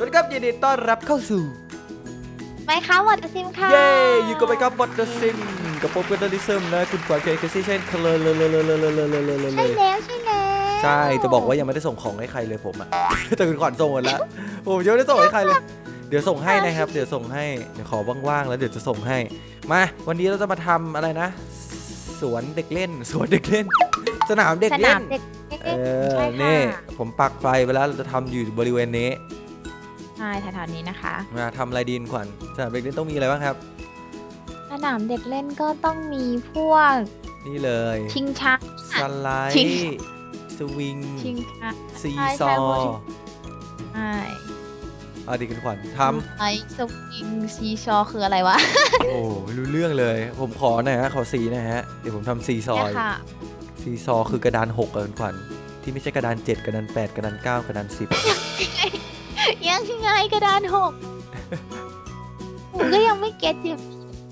สวัสดีครับยินดีต้อนรับเข้าสู่ ไปครับวอดซิมค่ะเย้อยู่กับไปครับวอทเดอะซิมกับผมกันดลิซึมนะคุณขวัญเคเคซี่เช่นเคลเลยเลยเลยเลเลเลเลเลใช่ยแรื่ลใช่จะบอกว่ายังไม่ได้ส่งของให้ใครเลยผมอะ แต่คุณขวัญส่งหมดแล้วผมยังไม่ได้ส่งให้ใครเลย เดี๋ยวส่งให้นะครับ เดี๋ยวส่งให้เดี๋ยวขอว่างๆแล้วเดี๋ยวจะส่งให้มา วันนี้เราจะมาทำอะไรนะ สวนเด็กเล่น สวนเด็กเล่น สนามเด็กเล่นเอๆอในี่ ผมปักไฟไปแล้วเราจะทำอยู่บริเวณนี้ ใช่แถวๆนี้นะคะมาทำอะไรดีนขวัญสนามเด็กเล่นต้องมีอะไรบ้างครับ สนามเด็กเล่นก็ต้องมีพวกนี่เลยชิงช้า สไลชิง ด์สวิงชิงช้า ซีใช่ซอใช่พวกชิงใช่เอาดีคุณขวัญทไอสวิงซีชอคืออะไรวะำ โอ้ไม่รู้เรื่องเลย ผมขอหน่อยฮะขอสีหนะฮะ เดี๋ยวผมทำซีซอเนี่ยยค่ะ ซีซอคือกระดาน6อะคุณขวัญที่ไม่ใช่กระดาน7กระดาน8กระดาน9กระดาน10 ยังไงกระดานหกผมก็ยังไม่เก็ตอยู่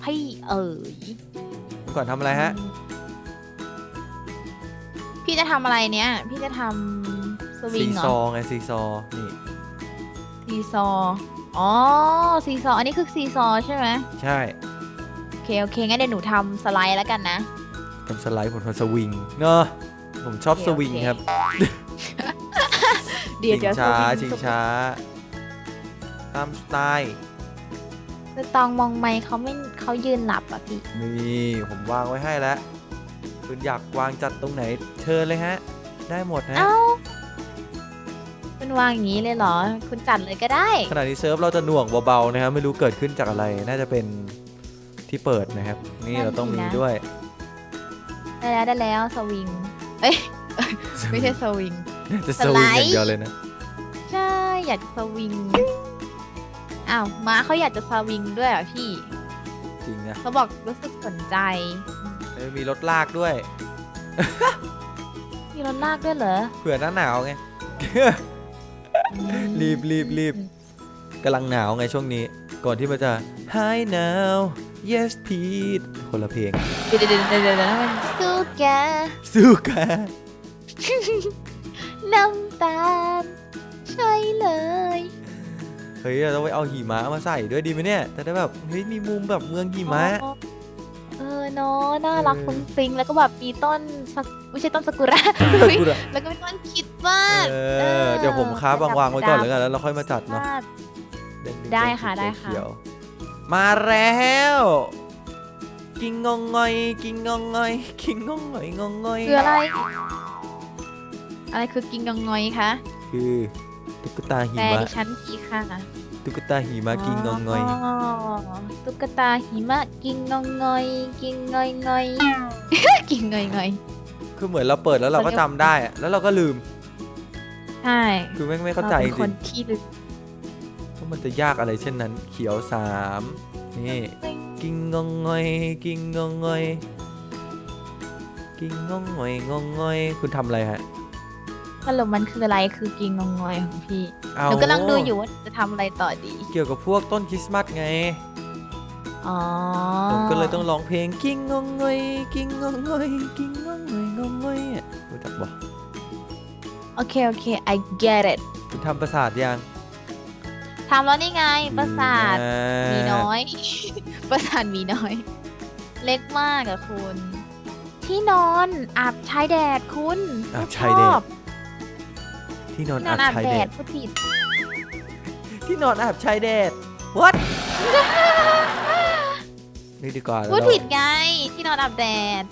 พี่เอ๋ยคุณขวัญทำอะไรฮะ พี่จะทำอะไรเนี้ยพี่จะทำสวิซีงเหรซออไงซีซอ นี่ ซีซออ๋อซีซออันนี้คือซีซอใช่ไหมใช่โอเคโอเคงั้นเดี๋ยวหนูทำสไลด์แล้วกันนะ ทำสไลด์ผมทำสวิงเนอะผมชอบโอเคสวิงโอเค ครับเดี๋ยวชิเดี๋ยวงช้าสวิชิงช้า ตามสไตล์คือตองมองไม่เขาไม่เขายืนหลับอะพี่ นี่ผมวางไว้ให้แล้วคุณอยากวางจัดตรงไหนเชิญเลยฮะ ได้หมดฮะเอ้าคุณวางอย่างนี้เลยเหรอ คุณจัดเลยก็ได้ ขณะนี้เซิร์ฟเราจะหน่วงเบาๆนะครับไม่รู้เกิดขึ้นจากอะไรน่าจะเป็นที่เปิดนะครับ นี่เราต้องมีด้วย ได้แล้วได้แล้วสวิง เอ้ยไม่ใช่สวิงจะสสไลวิงด์อย่างเดียวเลยนะ ใช่ อยากสวิง อ้าวม้าเขาอยากจะสวิงด้วยเหรอพี่จริงนะเขาบอกรู้สึกสนใจ เออมีรถลากด้วย มีรถลากด้วยเหรอเผื่อหน้าหนาวไง รีบรีบรีบกำลังหนาวไงช่วงนี้ ก่อนที่มันจะ Hi now yes Pete คนละเพลงเดี๋ยวเดี๋ยวเดี๋ยวเดี๋ยวมันสู้แกสู้กันน้ำตาลใช่เลยเฮ้ยเราต้องไปเอาหิมะมาใส่ด้วยดีไหมเนี่ยจะได้แบบเฮ้ยมีมุมแบบเมืองหิมะอ๋อเออเนาะน่ารักเออ ฟุ้งฟิ้งแล้วก็แบบมีต้นสักไม่ใช่ต้นสกุระกูละแล้วก็มีต้นคริดมากเออเดี๋ยวผมค้าบางวางไว้ก่อนแล้วกันแล้วเราค่อยมาจัดเนาะได้ค่ะได้ค่ะ เขียวมาแล้ว กิงงองงอย กิงงองงอย กิงงองงอยงองงอยคืออะไร อะไรคือกิงกองงอยคะคือ ตุ๊กตาหิแปลมะดิฉันทีค่ะตุ๊กตาหิมะกิงงองงอย ตุ๊กตาหิมะกิงงองงอย กิงงอยงอย กิงงอยงอยคือเหมือนเราเปิดแล้วเราก็จำได้อะแล้วเราก็ลืม ใช่คือไม่งไม่เข้าใจรจป็นครินงที่ลึกว่ามันจะยากอะไรเช่นนั้น เขียวสามนี่กิงงองงอย กิงงองงอย กิงงองงอยงองงอย คุณทำอะไรฮะ สรุปมันคืออะไรคือกิงงองงอยของพี่เอาหนูกำลังดูอยู่ว่าจะทำอะไรต่อดี เกี่ยวกับพวกต้นคริสต์มาสไงอ๋อผมก็เลยต้องร้องเพลงกิ้งงองงอยกิ้งงองงอยกิ้งงองงอยงองงอยอะรู้จักบ่โอเคโอเค I get it คุณทำประสาทยังทำแล้วนี่ไงประสาทดีมีมากน้อย ประสาทมีน้อย เล็กมากอะคุณ ที่นอนอาบชายแดดคุณอาบชชายแดอดบ ที่นอนที่นออานบอาบชายแดแดดดพูดผิดที่นอนอาบชายแดด what นี่ดีกว่าแล้วพูดเราผิดไงที่นอนอาบแดด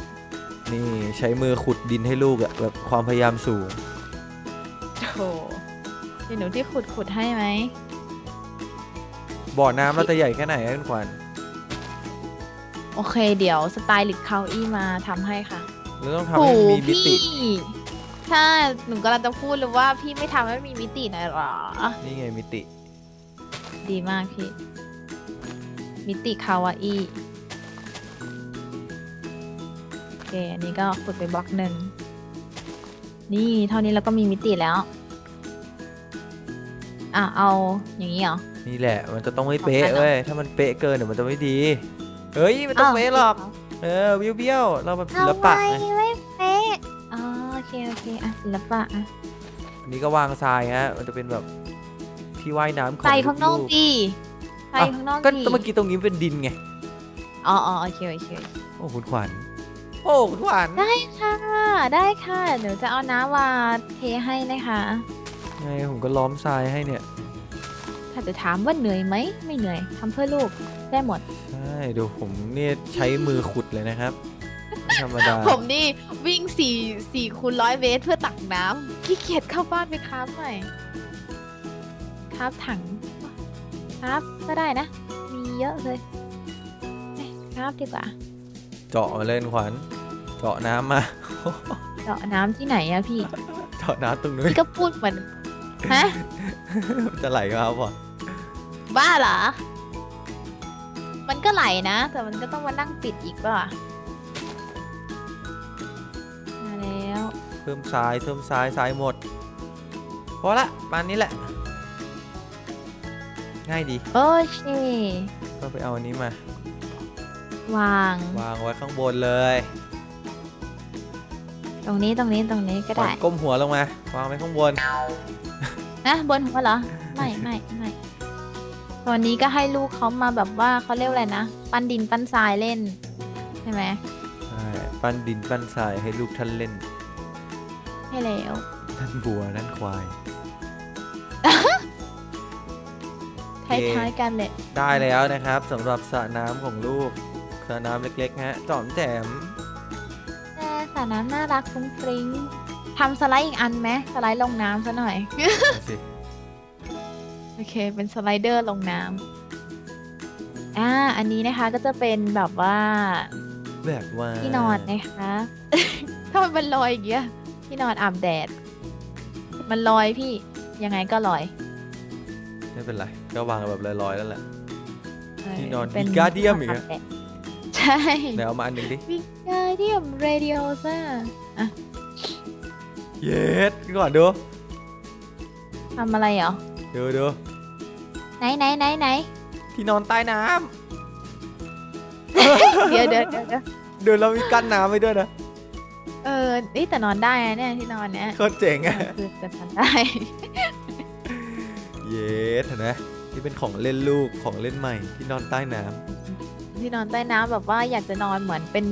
นี่ใช้มือขุดดินให้ลูกอะแบบความพยายามสูงโถเดี๋ยวหนูที่ขุดขุดให้ไหมบ่อน้ำเราจะใหญ่แค่ไหนอะคุณขวัญโอเคเดี๋ยวสไตล์ลิกเขาอี้มาทำให้ค่ะเราต้องทำให้มันมีมิพี่ติ ใช่หนูกำลังจะพูดเลยว่าพี่ไม่ทำให้มันมีมิติหน่อยหรอ นี่ไงมิติ ดีมากพี่ มิติคาวาอี้โอเคอันนี้ก็ขุดไปบล็อกหนึ่ง นี่เท่านี้เราก็มีมิติแล้ว อะเอาอย่างนี้เหรอ นี่แหละ มันจะต้องไม่เป๊ะสำคัญเหรอเว้ย ถ้ามันเป๊ะเกินเดี๋ยวมันจะไม่ดี เฮ้ยไม่ต้องาวเป๊ะหรอก เออเบี้ยวๆเราแบบศิลทำไมปะไง เคโอเคอะศิลปะอะอันนี้ก็วางทรายฮะ มันจะเป็นแบบที่ว่ายน้ำของใส่ข้างนอกลูกดีใส่อ้าวข้างนอกก็ดีเมื่อกี้ตรงนี้เป็นดินไง อ๋ออ๋อโอเคโอเคโอ้คุณขวัญ โอ้คุณขวัญได้ค่ะได้ค่ะเดี๋ยวจะเอาน้ำมาเทให้นะคะไงผมก็ล้อมทรายให้เนี่ย ถ้าจะถามว่าเหนื่อยไหมไม่เหนื่อยทำเพื่อลูกได้หมด ใช่เดี๋ยวผมเนี่ยใช้มือขุดเลยนะครับไม่ ธรรมดาผมนี่วิ่งสี่สี่คูณร้อยเมตรเพื่อตักน้ำขี้เกียจเข้าบ้านไปครับหน่อยครับถังครับก็ได้นะ มีเยอะเลยเอ้ยครับดีกว่า เจาะมาเล่นขวัญเจาะน้ำมา เจาะน้ำที่ไหนอะพี่ เจาะน้ำตรงนู้นพี่ก็พูดเหมือนฮะจะไหลมาครับพ่อบ้าเหรอ มันก็ไหลนะ แต่มันก็ต้องมานั่งปิดอีกป่ะ เพิ่มทรายเพิ่มทรายทรายหมดพอละปานนี้แหละ ง่ายดีโอเค ก็ไปเอาอันนี้มา วาง วางไว้ข้างบนเลยตรงนี้ตรงนี้ตรงนี้ก็ได้ขวัญก้มหัวลงมา วางไว้ข้างบนนะบนหัวเหรอ ไม่ไม่ไม่ตอนนี้ก็ให้ลูกเขามาแบบว่าเขาเรียกอะไรนะ ปั้นดินปั้นทรายเล่น ใช่ไหมใช่ปั้นดินปั้นทรายให้ลูกท่านเล่น ให้แล้วนั่นบัวนั่นควาย คล้ายๆกันเลยได้แล้วนะครับสำหรับสระน้ำของลูกสระน้ำเล็กๆฮะจอมแจมแต่สระน้ำน่ารักฟุ้งฟริ้งทำสไลด์อีกอันไหมสไลด์ลงน้ำซะหน่อย เอาสิโอเค เป็นสไลเดอร์ลงน้ำอ่า อันนี้นะคะก็จะเป็นแบบว่าแบบว่าที่นอนนะคะ ถ้ามันเป็นรอยอย่างเงี้ย ที่นอนอาบแดด มันลอยพี่ ยังไงก็ลอยไม่เป็นไรก็วางแบบลอยๆแล้วแหละเออที่นอนเป็น Vigadium อีกที่นอะนอาบแดดใช่เดี๋ยวเอามาอันหนึ่งดิวิกาเดียมเรดิโอซ่าเย็ดก่อนดูทำอะไรเหรอ ดูดูไหนไหนไหนไหนที่นอนใต้น้เดี๋ยวเดี๋ยวเดี๋ยวเดี๋ยวำเดี๋ยวเรามีกั้นน้ำไว้ด้วยนะ เออนี่แต่นอนได้นะเนี่ยที่นอนเนี้ยโคตรเจ๋งอะคือจะทำได้ เย็ดเห็นไหมนี่เป็นของเล่นลูกของเล่นใหม่ที่นอนใต้น้ที่นอนใต้น้ำแบบว่าอยากจะนอนเหมือนเป็น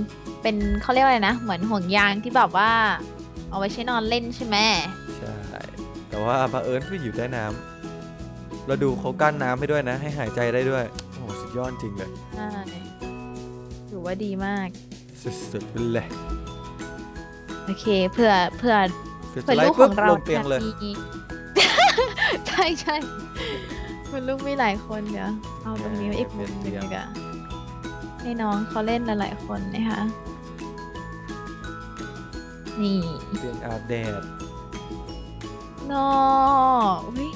เป็นเขาเรียกว่าอะไรนะ เหมือนห่วงยางที่แบบว่า เอาไว้ใช้นอนเล่นใช่ไหมำใช่ แต่ว่าพระเผอิญพี่อยู่ใต้น้ำเราดูเขากั้นน้ำให้ด้วยนะ ให้หายใจได้ด้วยโอ้โหสุดยอดจริงเลย ใช่ถือว่าดีมาก สุดๆไปเลย โอเคเผื่อเผื่อเสร็จเผื่อไลลูกด์ขปุ๊บองเราลงเตียงเลย จะมี ใช่ใช่คุณลูกมีหลายคนเดี๋ยวเอาตรงนี้ไว้อีกมุมหนึงดีกว่าให้น้องเขาเล่นหลายๆคนนะคะนี่ เตียงอาบแดดนออุ๊ย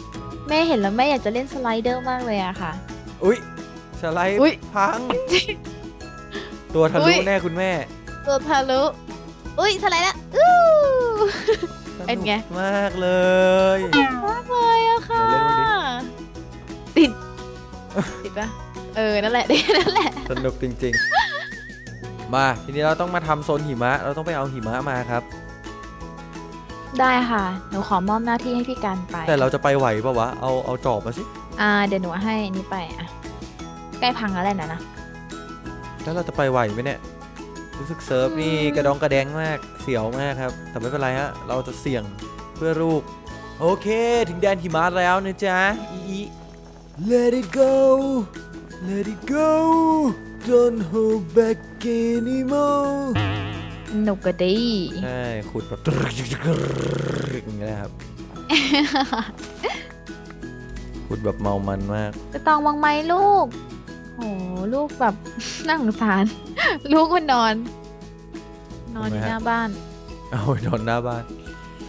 แม่เห็นแล้วแม่อยากจะเล่นสไลเดอร์มากเลยอะค่ะ อุ้ยสไลด์อุ๊ยพัง ตัวทะอุ๊ลุย แน่คุณแม่ ตัวทะลุ อุ้ยสไลด์ละอู้เป็นไงสกมากเลยมากเลยอะค่ะไหนเล่นบ้างดิติด ติดปะเออ นั่นแหละนั่นแหละ สนุกจริงๆ มาทีนี้เราต้องมาทำโซนหิมะ เราต้องไปเอาหิมะมาครับ ได้ค่ะ หนูขอมอบหน้าที่ให้พี่การไปแต่เราจะไปไหวปะวะ เอาเอาจอบมาสิ อ่า เดี๋ยวหนูให้อันนี้ไปอะ ใกล้พังแล้วแหละนะนะ แล้วเราจะไปไหวไหมเนี่ย รู้สึกเซิร์ฟนี่อืมกระดองกระแดงมากเสียวมากครับ แต่ไม่เป็นไรฮะเราจะเสี่ยงเพื่อลูก โอเค ถึงแดนหิมะแล้วนะจ๊ะอีอี Let it go Let it go Don't hold back anymore หนุกก็ดี ใช่ขุดแบบอย่างเงี้ยครับ ขุดแบบเมามันมาก จะตองวังไหมลูก โหลูกแบบ น่าสงสาร ลูกมันนอน นอนอยู่ทำไมฮะหน้าบ้าน เอาไปนอนหน้าบ้าน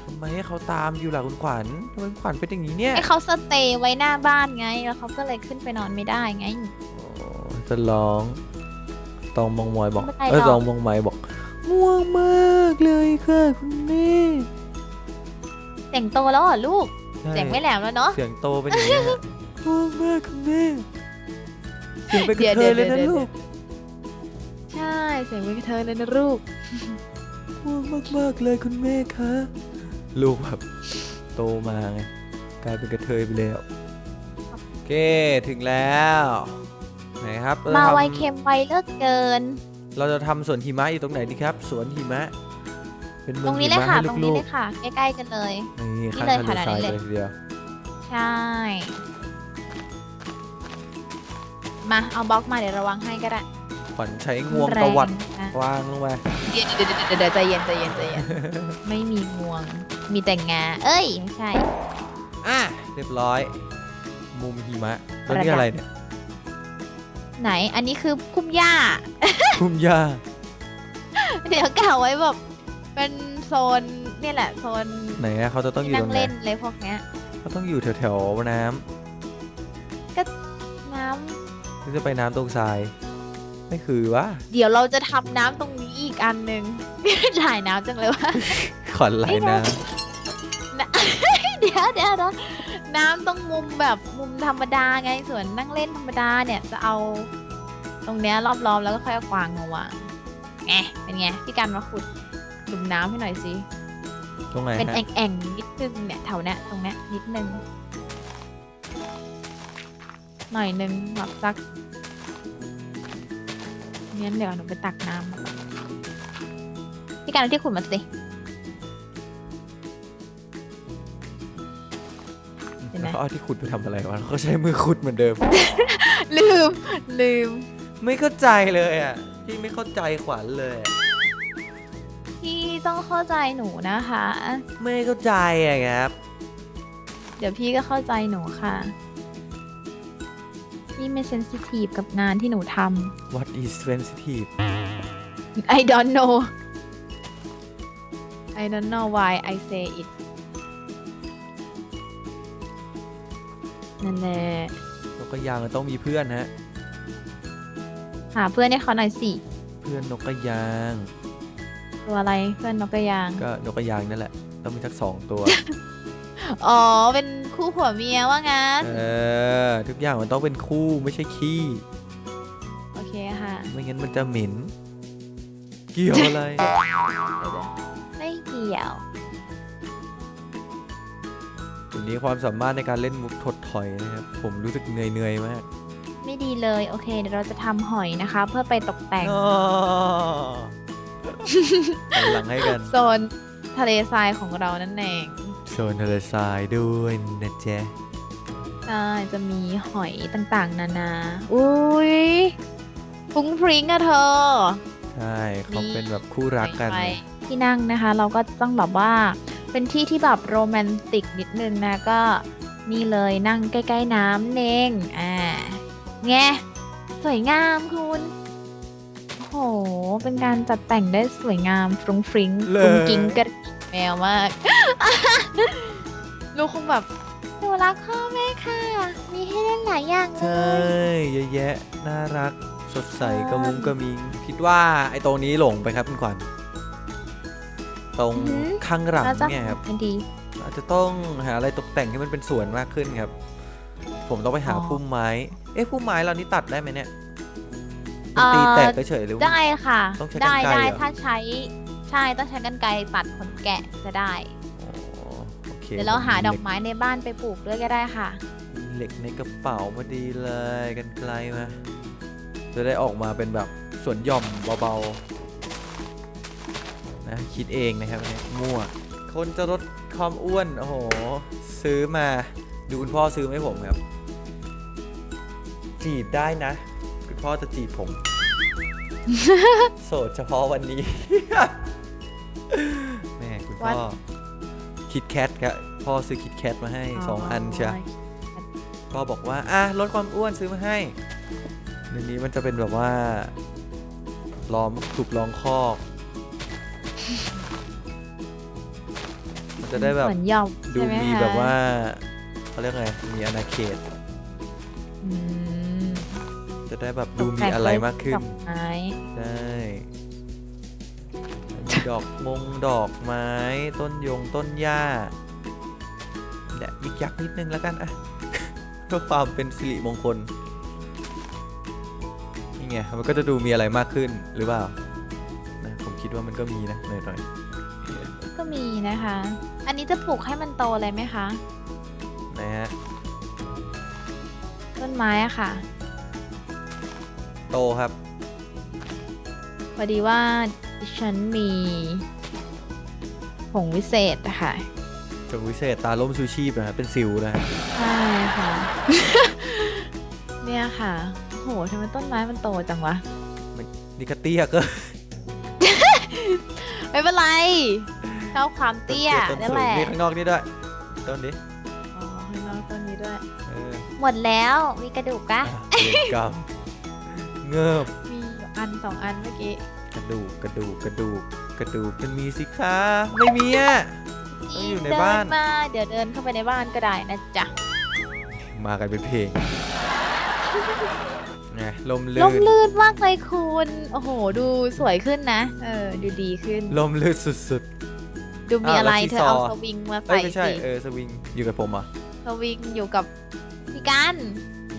ทำไมให้เขาตามอยู่ล่ะคุณขวัญทำไมคุณขวัญเป็นอย่างนี้เนี่ยให้เขาสเตย์ไว้หน้าบ้านไง แล้วเขาก็เลยขึ้นไปนอนไม่ได้ไง โอ้จะร้อง ตองมองมอยบอก ไม่เป็นไรเออหรอก ตองมองมอยบอกง่วงมากเลยค่ะคุณแม่เสียงโตแล้วเหรอลูก ใช่เสียงไม่แหลมแล้วเนาะ เสียงโตเป็นอย่างนี้ฮะง่วงมากคุณแม่ เสียงเป็นกเดี๋ระยวเทยเลยเดี๋นะยวลูกใช่เสียงเป็นกระเธอเลยนะลูกง่วงมากๆเลยคุณแม่คะลูกแบบโตมาไงกลายเป็นกระเทยไปแล้วเคถึงแล้วไหนครับเรามาจะทำไวเค็มไวเลิกเกิน เราจะทำสวนหิมะอยู่ตรงไหนดีครับสวนหิมะเป็นเมืตอรงงหินี้เลยมะค่ะให้ตรงนี้ลูเลกยค่ะ ใกล้ๆกันเลยๆนี่นี่ข้างเลยทะเลค่ะทรายนี่เลเลยยทีเดียวใช่ มาเอาบล็อกมาเดี๋ยวระวังให้ก็ได้ขวัญใช้งวงตวัดแรงนะวางลงไปเดี๋ยวเดี๋ยวเดี๋ยวเดี๋ยวใจเย็นใจเย็นใจเย็น ไม่มีงวง มีแต่งา เอ้ยไม่ใช่ อะเรียบร้อย มุมหิมะแล้วนี่ระดับอะไรเนี่ยไหนอันนี้คือพุ่มหญ้าพุ่มหญ้าเดี๋ยวกล่าวไว้แบบเป็นโซนเนี่ยแหละโซนไหนอะเขาจะต้องอยู่นั่ตงรงไหนเล่นเลยพวกเนี้ย เขาต้องอยู่แถวๆน้น้ำหรือจะไปน้ำตรงทราย ไม่คือวะำเดี๋ยวเราจะทำน้ำตรงนี้อีกอันหนึ่ง หลายน้ำจังเลยว่าขวัญไหลน้เดี๋ยวเดี๋ยวเดี๋ยวน้ำต้องมุมแบบมุมธรรมดาไงส่วนนั่งเล่นธรรมดาเนี่ยจะเอา ตรงเนี้ยรอบๆแล้วก็ค่อยเอากวางมาวางไงเป็นไงพี่การมาขุดหลุมน้ำให้หน่อยสิำตรงไหนเป็นฮะ แอ่งๆนิดนึงเนี่ยแถวเนี้ยตรงเนี้ยนิดนึง หน่อยนึงแบบสักงั้นเดี๋ยวหนูไปตักน้ำมาก่อนพี่การเอาที่ขุดมาสิเห็นไหมเขาเอาที่ขุดไปทำอะไรวะเขาใช้มือขุดเหมือนเดิม ลืม ลืม ไม่เข้าใจเลยอะ พี่ไม่เข้าใจขวัญเลยอะพี่ต้องเข้าใจหนูนะคะ ไม่เข้าใจอะครับ เดี๋ยวพี่ก็เข้าใจหนูค่ะ พี่ไม่เซนซิทีฟกับงานที่หนูท What is sensitive ำ I don't know I don't know why I say it นั่นแหละนกกระยางมันต้องมีเพื่อนฮะ หาเพื่อนให้เขาหน่อยสิ เพื่อนนกกระยาง ตัวอะไรเพื่อนนกกระยาง ก็นกกระยางนั่นแหละ ต้องมีทักสองตัว อ๋อ เป็น คู่ผัวเมียว่างั้น เออ ทุกอย่างมันต้องเป็นคู่ไม่ใช่ขี้โอเคค่ะ ไม่งั้นมันจะเหม็น เกี่ยวอะไร ไม่เกี่ยววันนี้ความสามารถในการเล่นมุกถดถอยนะครับ ผมรู้สึกเหนื่อยๆมากไม่ดีเลยโอเคเดี๋ยวเราจะทำหอยนะคะ เพื่อไปตกแต่งอ้อหันหลังให้กัน โซนทะเลทรายของเรานั่นเอง โซนทะเลทรายด้วยนะจ๊ะใช่จะมีหอยต่างๆ นานา อุ้ยฟุ้งฟริ้งอะเธอ ใช่เขาเป็นแบบคู่รักกันไปไงที่นั่งนะคะ เราก็ต้องแบบว่า เป็นที่ที่แบบโรแมนติกนิดนึงนะก็นี่เลยนั่งใกล้ ๆ น้ำเองอ่าไงสวยงามคุณโอ้โห เป็นการจัดแต่งได้สวยงามฟรุ้งฟริ้งเลยฟรุ้งกิ้งกระดิ่ง แมวมาก ลูกคงแบบหนูรักพ่อแม่ค่ะ มีให้เล่นหลายอย่างเลใช่ย เยอะแยะน่ารักสดใสใช่กระมุงกระมิง คิดว่าไอ้ตรงนี้หลงไปครับคุณขวัญตรงอือหือ ข้างหลังแล้วจะเนี่ยครับไม่ดี อาจจะต้องหาอะไรตกแต่งให้มันเป็นสวนมากขึ้นครับ ผมต้องไปหาอ๋อพุ่มไม้ เอ๊ะพุ่มไม้เรานี่ตัดได้ไหมเนี่ยเอ่อตีแตกเฉยๆหรือว่า ได้ค่ะ ต้องใช้ได้กรรไกรได้เหรอ ถ้าใช้ ใช่ต้องใช้กันไกรตัดขนแกะจะได้ อ๋อโอเคเดี๋ยวเราหาผมดอกไม้ในบ้านไปปลูกด้วยก็ได้ค่ะ มีเหล็กในกระเป๋าพอดีเลยกันไกลมาจะได้ออกมาเป็นแบบสวนหย่อมเบาๆนะคิดเองนะครับอันนี้มั่ว คนจะลดความอ้วนโอ้โห ซื้อมาดูคุณพ่อซื้อมาให้ผมครับ จีบได้นะ คุณพ่อจะจีบผม โสดเฉพาะวันนี้ แม่คุณพ่อ What? คิดแคทครับพ่อซื้อคิดแคทมาให้สองอันเชียอ๋อก็บอกว่าอะลดความอ้วนซื้อมาให้ในนี้มันจะเป็นแบบว่าล้อมถูกล้อมคอกมันจะได้แบบเหมือนหย่อมดูใช่ไหมีคะแบบว่าเขาเรียกไงมีอาณาเขตอืมจะได้แบบดูมีอะไรมากขึ้นดอกไม้ใช่มี ดอกมงดอกไม้ ต้นยงต้นหญ้าแหละยิกยักนิดนึงแล้วกันอะเพื่อความเป็นสิริมงคลนี่ไงมันก็จะดูมีอะไรมากขึ้นหรือเปล่านะผมคิดว่ามันก็มีนะหน่อยก็มีนะคะ อันนี้จะปลูกให้มันโตเลยไหมคะๆนะฮะต้นไม้อะค่ะ โตครับพอดีว่า ดิฉันมีผงวิเศษอะค่ะจงวิเศษตาล่มชูชีพนะฮะเป็นซิลนะฮะใช่ค่ะ เนี่ยค่ะโอ้โหทำไมต้นไม้มันโตจังวะนี่ก็เตี้ยก็ ไม่เป็นไรชอบความเตี้ยต้นนั่นสูแหงละนี่ข้างนอกนี่ด้วยต้นนี้อ๋อข้างนอกต้นนี้ด้วย เออหมดแล้วมีกระดูกปะอะเวรกรรมเงิบมีอยู่อันสองอันเมื่อกี้ก ระดูกกระดูกกระดูกกระดูกมันมีสิคะไม่มีอะ ต้องอยู่ในบ้าน เดิมาเดี๋ยวเดินเข้าไปในบ้านก็ได้นะจ๊ะมากันเป็นเพลงไงลมลื่ล่มนลื่นมากเลยคุณ โอ้โห ดูสวยขึ้นนะ เออ ดูดีขึ้น ลมลื่นสุด ดูมีอ้าวอะไรแล้วที่เธอเอาซอสวิงมาๆเอ้ใส่ยไม่ใช่สิเออสวิงอยู่กับผมเหรอะสวิงอยู่กับพี่กัน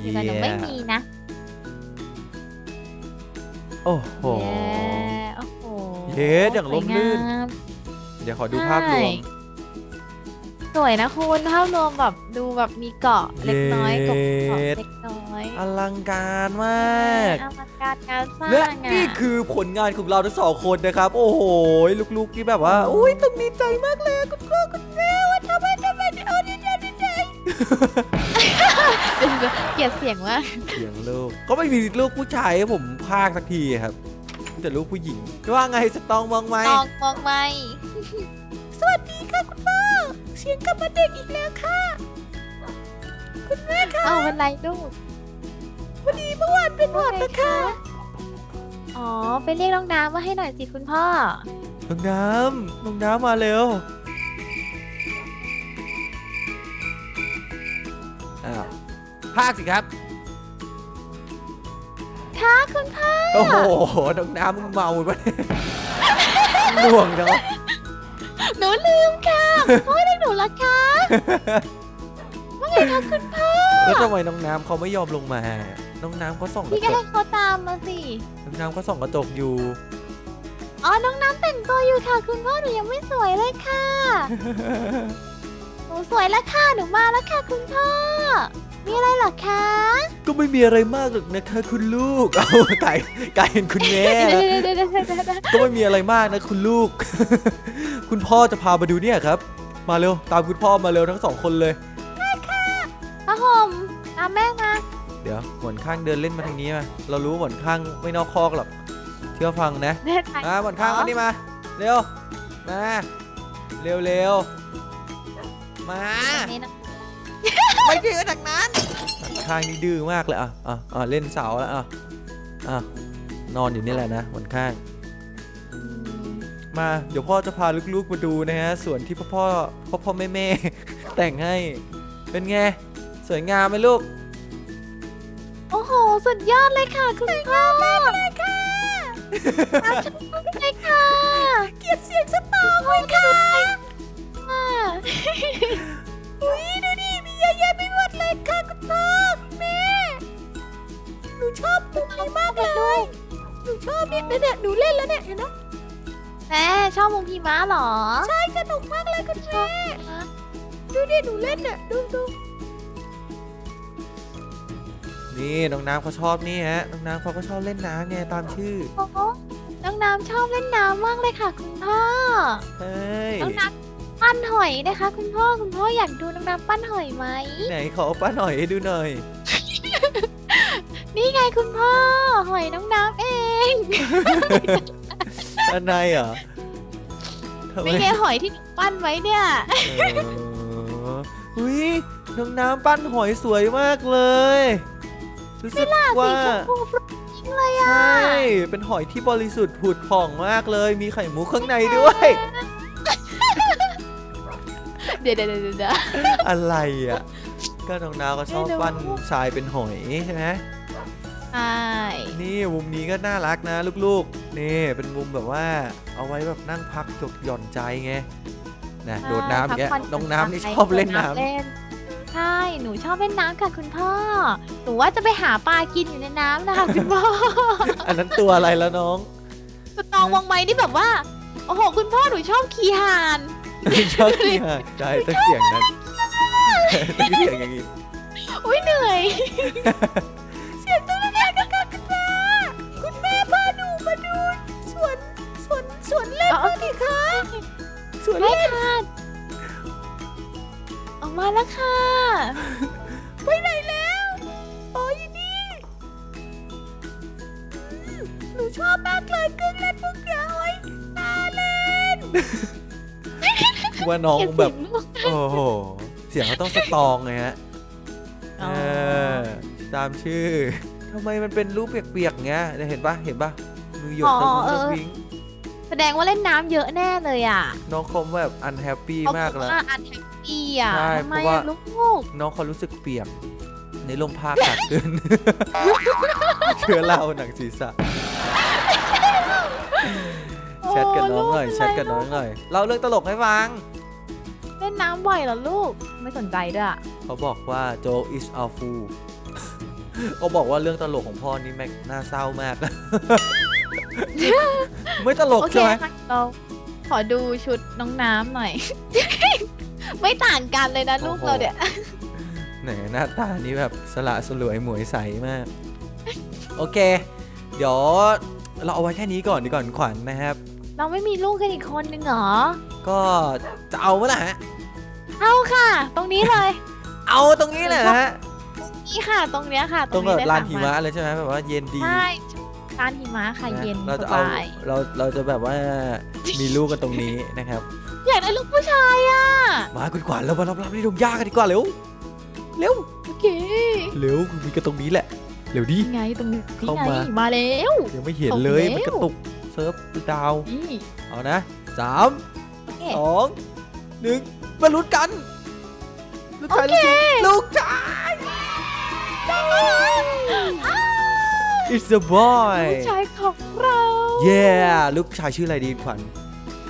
อยู่กับหนูไม่มีนะ โอ้โห เย้โอ้โห เย้อย่างร่มรื่น สวยงาม เดี๋ยวขอดูภาพรวมสวยนะคุณภาพรวมแบบดูแบบมีเกาะเล็กน้อยกับเกาะเย้เล็กน้อยอลังการมาก อลังการงานสร้างและอะนี่คือผลงานของเราทั้งสองคนนะครับ โอ้โห ลูกๆที่แบบว่าอุ้ยต้องดีใจมากเลยคุณพ่อคุณแม่ว่าทำไมทำไมเอาดีใจดีใจเกลียดเสียงว่ากเสียงลูก ก็ไม่มีลูกผู้ชายให้ผมพากสักทีครับมี แต่ลูกผู้หญิง ว่าไงสตองมองไหมมองมองไม่สวัสดีค่ะคุณพ่อเสียงกลับมาเด็กอีกแล้วค่ะ คุณแม่ค่ะเอ้าเป็นไรลูกพอดีเมื่อวานเป็นหวัดว่าไงนะคะอ๋อไปเรียกน้องน้ำมาให้หน่อยสิคุณพ่อน้องน้ำน้องน้ำมาเร็วอ้าวพากสิครับ ค่ะคุณพ่อโอ้โหน้องน้ำมึงเมาปะเนี่ยหน่วงเนาะหนูลืมค่ะคุณพ่อเรียกหนูละคะว่าไงคะคุณพ่อแล้วทำไมน้องน้ำเขาไม่ยอมลงมา น้องน้ำเขาส่องกพี่ระก็จให้กเขาตามมาสิน้องน้ำเขาส่องกระจกอยู่ อ๋อน้องน้ำแต่งตัวอยู่ค่ะ คุณพ่อหนูยังไม่สวยเลยค่ะหนูสวยแล้วค่ะหนูมาแล้วค่ะ คุณพ่อ มีอะไรเหรอคะ ก็ไม่มีอะไรมากหรอกนะคะ คุณลูก เอาไก่ไก่เป็นคุณแม่เดี๋ยวเดี๋ยวเดี๋ยวเดี๋ยวเดี๋ยวเดี๋ยวก็ไม่มีอะไรมากนะคุณลูก คุณพ่อจะพามาดูเนี่ยครับ มาเร็วตามคุณพ่อมาเร็วทั้งสองคนเลยผ้าห่มตามแม่มาเดี๋ยวหมอนข้างเดินเล่นมาทางนี้มา เรารู้ว่าหมอนข้างไม่นอกคอกหรอก เชื่อฟังนะเดินไปมาหมอนข้างมานี่มา เร็ว มา เร็วเร็วมานี่นะ ไม่ดื้อทางนั้นหมอนข้างนี่ดื้อมากเลยอะอะอะเล่นเสาแล้วอะอะนอนอยู่นี่แหละนะหมอนข้างอืมมาเดี๋ยวพ่อจะพาลูกๆมาดูนะฮะส่วนที่พ่อพ่อพ่อพ่อแม่แม่แต่งให้เป็นไงสวยงามไหมลูกโอ้โห สุดยอดเลยค่ะ คุณพ่อเลยค่ะตามฉันมาเลยค่ะ เกลียดเสียงสตอร์เลยค่ะอุ้ยดูดิมีเย อะแยะไปหมดเลยค่ะคุณพ่อคุณแม่ หนูชอบมุมนี้มากเลย หนูชอบเนี่ยเนี่ยหนูเล่นแล้วเนี่ยเห็นไหมแม่ชอบมุมพีม้าเหรอใช่สนุกมากเลยคุณแม่ ดูดิหนูเล่นเนี่ยดูดูนี่น้องน้ำเขาชอบนี่ฮะน้องน้ำเขาก็ชอบเล่นน้ำไงตามชื่อโอ้โหน้องน้ำชอบเล่นน้ำมากเลยค่ะคุณพ่อ เฮ้ย น้องน้ำ ปั้นหอยนะคะ คุณพ่อคุณพ่ออยากดูน้องน้ำปั้นหอยไหมไหนขอป้าหน่อยให้ดูหน่อย นี่ไงคุณพ่อหอยน้องน้ำเองอันไหนเหรอทำไมไม่ไงหอยที่หนูปั้นไว้เนี่ย เอออุ้ยน้องน้ำปั้นหอยสวยมากเลยรู้สึกว่าสีชมพูฟรุ้งเลยใชอะ่เป็นหอยที่บริสุทธิ์ผุดผ่องมากเลย มีไข่มุกข้างในด้วย เดี๋ยวเดี๋ยวเดี๋ยวเดี๋ยว อะไรอะ ก็น้องนาวก็ชอบไม่รู้ปั้นทรายเป็นหอยใช่ไหมใช่นี่มุมนี้ก็น่ารักนะลูกๆ นี่เป็นมุมแบบว่าเอาไว้แบบนั่งพักจดหย่อนใจไงนะโดดน้ำอย่างเงี้ยพักผ่น้องน้ำนี่ไปชอบเล่นน้โดดเล่นใช่ หนูชอบเล่นน้ำค่ะคุณพ่อ หนูว่าจะไปหาปลากินอยู่ในน้ำนะคะคุณพ่อำอันนั้นตัวอะไรแล้วน้องสตองวังไม้นี่แบบว่า โอ้โห คุณพ่อหนูชอบขี่ห่าน ชอบที่หาใช่ต้องเสียงนั้นต้องเสียงอย่างนี้อุ้ยเหนื่อย เสียงตุ๊กแกนะคะคุณแม่คุณแม่พาหนูมาดูสวนสวนสวนเล่นบ้างดิคะสวนเล่นค่ะออกมาแล้วค่ะ ไปไหนแล้วอ๋ออยู่นี่อืมหนูชอบมากเลยเครื่องเล่นพวกเนี้ยโอ้ยน่าเล่น ว่าน้องแบบเก็เสียงลูกโอ้โหเสียงเขาต้องสตรองไงฮะอ๋อเออตามชื่อทำไมมันเป็นรูปเปียกๆเงี้ยเนี่ยเห็นปะเห็นปะมือหยดอ๋อตะมุเอตะอวิงแสดงว่าเล่นน้ำเยอะแน่เลยอะ น้องคอมแบบอันแฮปปี้เขามากบอกแล้วว่าอันแฮปปี้อะใช่ทำไมเพราะว่าอะลูกน้องเขารู้สึกเปียกในลมผ้ากัดขึ้นเชื้อราหนังศีรษะแชทกับน้องหน่อยโแชทกับน้องหน่อย เราเรื่องตลกให้ฟัง เล่นน้ำบ่อยเหรอลูก ไม่สนใจด้วยอะเขาบอกว่าโจ is a fool เขาบอกว่าเรื่องตลกของพ่อนี่แม่งน่าเศร้ามาก ไม่ตลกโอเคใช่ไหมค่ะเราขอดูชุดน้องน้ำหน่อย ไม่ต่างกันเลยนะลูกเราเนี่ยไหนหน้าตานี้แบบสละสลวยหมวยใสมาก โอเค เดี๋ยวเราเอาไว้แค่นี้ก่อนดีก่อนขวัญนะครับ เราไม่มีลูกกันอีกคนนึงเหรอ ก็จะเอาเมื่อไหร่ฮะ เอาค่ะ ตรงนี้เลย เอาตรงนี้เลยฮะ นี่ค่ะ ตรงเนี้ยค่ะตรงแบบเลยลานค่ะหิมะเลยใช่ไหมแบบว่าเย็นดีใช่ลานหิมะค่ะนะเย็นเราสจะเอาบายเราเราจะแบบว่ามีลูกกันตรงนี้นะครับ อยากได้ลูกผู้ชายอะ มาคุณขวัญเรามารับรับนี่ดงยากันดีกว่าเร็ว เร็ว โอเคเร็วคุณมีกันตรงนี้แหละ เร็วดิ นี่ไงตรงนี้เข้าไงมามาแล้ว ยังไม่เห็นตกเลยแล้ว มันกระตุกเซิร์ฟดาว นี่เอานะสามโอเค สองหนึ่งมาลุ้นกัน ลูกชายโอเค ลูกชาย it's the boy ลูกชายของเรา yeah ลูกชายชื่ออะไรดีขวัญ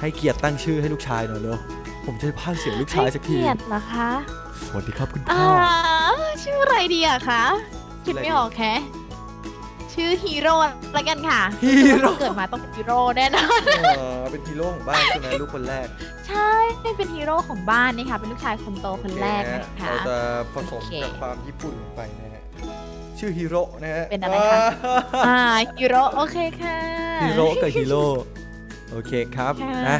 ให้เกียรติตั้งชื่อให้ลูกชายหน่อยเร็วผมจะพากย์เสียงลูกชายสักที ให้เกียรติเหรอคะ สวัสดีครับคุณอ่าพ่อ ชื่ออะไรดีอะคะ คิดไม่ออกแค่ ชื่อฮีโร่ละกันค่ะฮีโร่ เกิดมาต้องเป็นฮีโร่แน่นอน เออเป็นฮีโร่ของบ้านใช่ไหมลูกคนแรกใช่เป็นฮีโร่ของบ้านนี่ค่ะเป็นลูกชายคนโตคนแรกนะคะ เราจะผสมโอเคกับความญี่ปุ่นลงไปนะฮะชื่อฮีโร่นะฮะเป็นอะไรคะ อ่าฮีโร่โอเคค่ะ ฮีโร่กับฮีโร่โอเคครับค่ะ นะ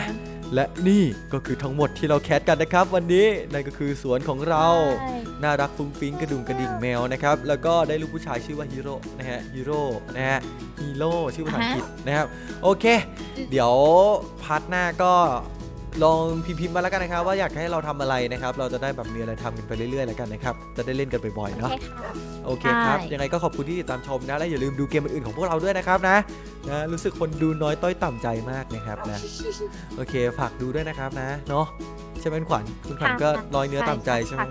และนี่ก็คือทั้งหมดที่เราแคสกันนะครับ วันนี้นั่นก็คือสวนของเรา ใช่ น่ารักฟุ้งฟิ้งกระดุมกระดิ่งแมวนะครับ แล้วก็ได้ลูกผู้ชายชื่อว่าฮีโร่นะฮะฮีโร่นะฮะฮีโร่ชื่อภาษาอังกฤษนะครับ โอเค เดี๋ยวพาร์ทหน้าก็ ลองพิมพ์ๆมาแล้วกันนะครับ ว่าอยากให้เราทำอะไรนะครับ เราจะได้แบบมีอะไรทำกันไปเรื่อยๆแล้วกันนะครับ จะได้เล่นกันบ่อยๆโอเนาะเคค่ะโอเคครับ ใช่ ยังไงก็ขอบคุณที่ติดตามชมนะ และอย่าลืมดูเกมอื่นๆของพวกเราด้วยนะครับนะนะรู้สึกคนดูน้อยต้อยต่ำใจมากนะครับนะ โอเค ฝากดูด้วยนะครับนะ เนาะใช่ไหมคุณขวัญ คุณขวัญก็น้อยเนื้อต่ำใจใช่ไหม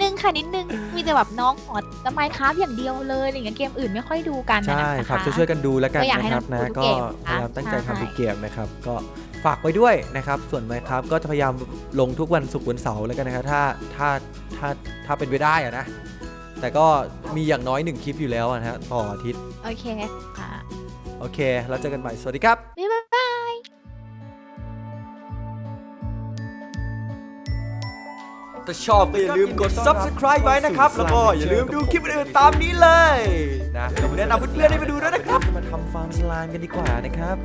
นึงค่ะนิดนึงมีแต่แบบน้องขอจะไมค์ครับอย่างเดียวเลยอะไรอย่างเงี้ยเกมอื่นไม่ค่อยดูกันนะใช่ นะคะ ฝากช่วยๆกันดูแล้วกันก็อยากให้นะครับน้นะองดูก็เกมพยายามตั้งใจใช่ ทำทุกเกมนะครับ ก็ ฝากไว้ด้วยนะครับส่วนไหมครับก็จะพยายามลงทุกวันศุกร์วันเสาร์แล้วกันนะครับถ้าถ้าถ้าถ้าเป็นไปได้อะนะ แต่ก็มีอย่างน้อยหนึ่งคลิปอยู่แล้วอะนะฮะต่ออาทิตย์โอเคค่ะ โอเคแล้วเจอกันใหม่สวัสดีครับ บ๊ายบายถ้าชอบก็อย่าลืมกด subscribe ไว้นะครับ แล้วก็อย่าลืมดูคลิปอื่นๆตามนี้เลยนะแนะนำเพื่อนๆให้มาดูด้วยนะครับ มาทำฟาร์มสลามกันดีกว่านะครับ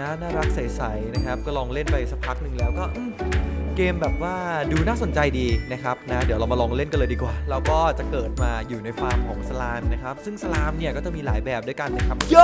นะน่ารักใสๆนะครับ ก็ลองเล่นไปสักพักหนึ่งแล้วก็เกมแบบว่าดูน่าสนใจดีนะครับนะเดี๋ยวเรามาลองเล่นกันเลยดีกว่า เราก็จะเกิดมาอยู่ในฟาร์มของสลามนะครับ ซึ่งสลามเนี่ยก็จะมีหลายแบบด้วยกันนะครับโย